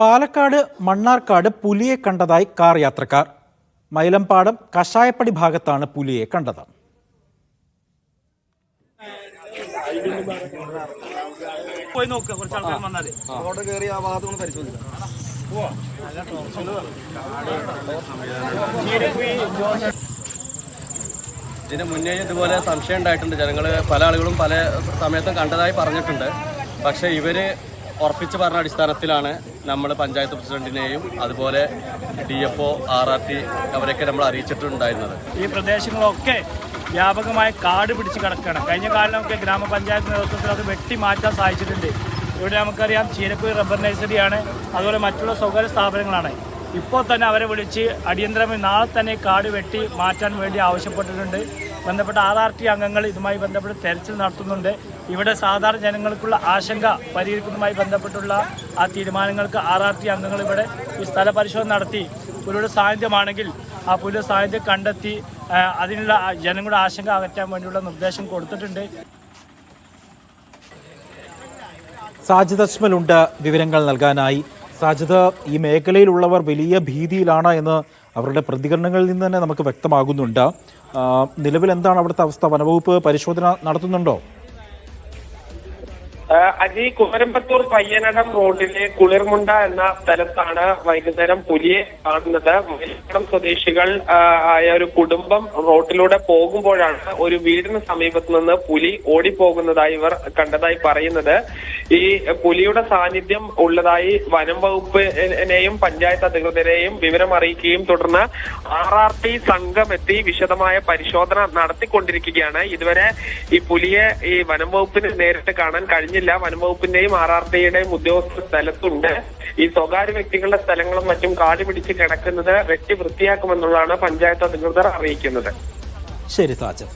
പാലക്കാട് മണ്ണാർക്കാട് പുലിയെ കണ്ടതായി കാർ യാത്രക്കാർ. മൈലമ്പാടം കഷായപ്പടി ഭാഗത്താണ് പുലിയെ കണ്ടത്. പോയി നോക്കുക കുറച്ച് ആൾക്കാർ വന്നാലേ. കയറി ആ ഭാഗത്ത് ഒന്ന് പരിശോധിക്കാം. ഇതിന് മുന്നേ ഇതുപോലെ സംശയം ഉണ്ടായിട്ടുണ്ട്. ജനങ്ങൾ പല ആളുകളും പല സമയത്തും കണ്ടതായി പറഞ്ഞിട്ടുണ്ട്. പക്ഷേ ഇവർ ഉറപ്പിച്ച് പറഞ്ഞ അടിസ്ഥാനത്തിലാണ് നമ്മൾ പഞ്ചായത്ത് പ്രസിഡന്റിനെയും അതുപോലെ D F O R R T അവരെയൊക്കെ നമ്മൾ അറിയിച്ചിട്ടുണ്ടായിരുന്നത്. ഈ പ്രദേശങ്ങളൊക്കെ വ്യാപകമായ കാട് പിടിച്ച് കിടക്കുകയാണ്. കഴിഞ്ഞ കാലമൊക്കെ ഗ്രാമപഞ്ചായത്ത് നേതൃത്വത്തിൽ അത് വെട്ടി മാറ്റാൻ സാധിച്ചിട്ടുണ്ട്. ഇവിടെ നമുക്കറിയാം ചീരക്കുഴി റബ്ബർ നഴ്സറിയാണ് അതുപോലെ മറ്റുള്ള സ്വകാര്യ സ്ഥാപനങ്ങളാണ്. ഇപ്പോൾ തന്നെ അവരെ വിളിച്ച് അടിയന്തരമായി നാളെ തന്നെ കാട് വെട്ടി മാറ്റാൻ വേണ്ടി ആവശ്യപ്പെട്ടിട്ടുണ്ട്. ബന്ധപ്പെട്ട ടി അംഗങ്ങൾ ഇതുമായി ബന്ധപ്പെട്ട് തെരച്ചിൽ നടത്തുന്നുണ്ട്. ഇവിടെ സാധാരണ ജനങ്ങൾക്കുള്ള ആശങ്ക പരിഹരിക്കുന്നതുമായി ബന്ധപ്പെട്ടുള്ള ആ തീരുമാനങ്ങൾക്ക് ആർ ആർ ടി അംഗങ്ങൾ ഇവിടെ ഈ സ്ഥല പരിശോധന നടത്തി. പുലിയുടെ സാന്നിധ്യമാണെങ്കിൽ ആ പുലിയുടെ സാന്നിധ്യം കണ്ടെത്തി അതിനുള്ള ജനങ്ങളുടെ ആശങ്ക അകറ്റാൻ വേണ്ടിയുള്ള നിർദ്ദേശം കൊടുത്തിട്ടുണ്ട്. സാജിദ് അജ്മലുണ്ട് വിവരങ്ങൾ നൽകാനായി. സാജിദ് ഈ മേഖലയിലുള്ളവർ വലിയ ഭീതിയിലാണ് എന്ന് അവരുടെ പ്രതികരണങ്ങളിൽ നിന്ന് തന്നെ നമുക്ക് വ്യക്തമാകുന്നുണ്ട്. നിലവിൽ എന്താണ് അവിടുത്തെ അവസ്ഥ? വനവകുപ്പ് പരിശോധന നടത്തുന്നുണ്ടോ? അജി കുമരമ്പത്തൂർ പയ്യനടം റോഡിലെ കുളിർമുണ്ട എന്ന സ്ഥലത്താണ് വൈകുന്നേരം പുലിയെ കാണുന്നത്. മലയാളം സ്വദേശികൾ ആയ ഒരു കുടുംബം റോഡിലൂടെ പോകുമ്പോഴാണ് ഒരു വീടിന് സമീപത്ത് നിന്ന് പുലി ഓടിപ്പോകുന്നതായി ഇവർ കണ്ടതായി പറയുന്നത്. ഈ പുലിയുടെ സാന്നിധ്യം ഉള്ളതായി വനം വകുപ്പിനെയും പഞ്ചായത്ത് അധികൃതരെയും വിവരം അറിയിക്കുകയും തുടർന്ന് ആർ ആർ ടി സംഘം എത്തി വിശദമായ പരിശോധന നടത്തിക്കൊണ്ടിരിക്കുകയാണ്. ഇതുവരെ ഈ പുലിയെ ഈ വനം വകുപ്പിന് നേരിട്ട് കാണാൻ കഴിഞ്ഞില്ല. വനം വകുപ്പിന്റെയും ആർ ആർ ടിയുടെയും ഉദ്യോഗസ്ഥർ സ്ഥലത്തുണ്ട്. ഈ സ്വകാര്യ വ്യക്തികളുടെ സ്ഥലങ്ങളും മറ്റും കാടി പിടിച്ച് കിടക്കുന്നത് വെട്ടി വൃത്തിയാക്കുമെന്നുള്ളതാണ് പഞ്ചായത്ത് അധികൃതർ അറിയിക്കുന്നത്. ശരി സാജിദ്